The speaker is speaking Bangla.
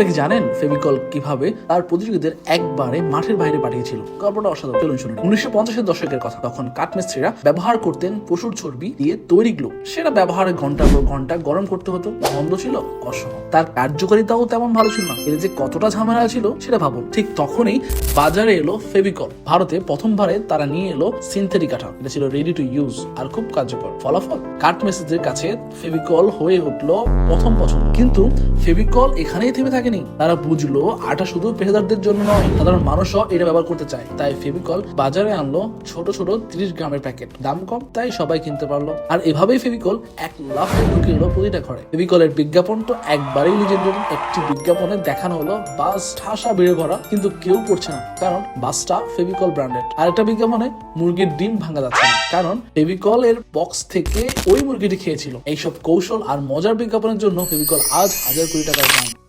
আপনি কি জানেন ফেভিকল কীভাবে তার প্রতিযোগীদের একবারে মাঠের বাইরে পাঠিয়েছিল? গল্পটা অসাধারণ। চলুন শুনুন উনিশশো পঞ্চাশের দশকের কথা। তখন কাঠমিস্ত্রিরা ব্যবহার করতেন পশুর চর্বি দিয়ে তৈরি গ্লু সেটা ব্যবহারে ঘণ্টার পর ঘণ্টা গরম করতে হতো বন্ধ ছিল অসহ তার কার্যকারিতাও তেমন ভালো ছিল না। এর যে কতটা ঝামেলা ছিল, সেটা ভাবুন। ঠিক তখনই বাজারে এলো ফেভিকল। ভারতে প্রথমবারে তারা নিয়ে এলো সিনথেটিক কাঠা এটা ছিল রেডি টু ইউজ আর খুব কার্যকর। ফলাফল? কাঠ মেসেজের কাছে ফেভিকল হয়ে উঠল প্রথম পছন্দ। কিন্তু ফেভিকল এখানেই থেমে থাকেনি তারা বুঝলো, আটা শুধু পেশাদারদের জন্য নয়, সাধারণ মানুষও এটা ব্যবহার করতে চায়। তাই ফেভিকল বাজারে আনলো ছোট ছোট তিরিশ গ্রামের প্যাকেট। দাম কম, তাই সবাই কিনতে পারল। আর এভাবেই ফেভিকল এক লাফে ঢুকে গেলো প্রতিটা ঘরে। ফেভিকলের বিজ্ঞাপন তো একবারেই লিজেন্ডারি একটি বিজ্ঞাপনে দেখানো হলো বাস, ঠাসা বেড়ে ভরা কিন্তু কেউ পড়ছে না। কারণ বাসটা ফেভিকল ব্র্যান্ডেড। আর একটা বিজ্ঞাপনে মুরগির ডিম ভাঙা যাচ্ছে না। কারণ ফেভিকল এর বক্স থেকে ওই মুরগিটি খেয়েছিল। এইসব কৌশল আর মজার বিজ্ঞাপনের জন্য ফেভিকল আজ হাজার কোটি টাকার দাম।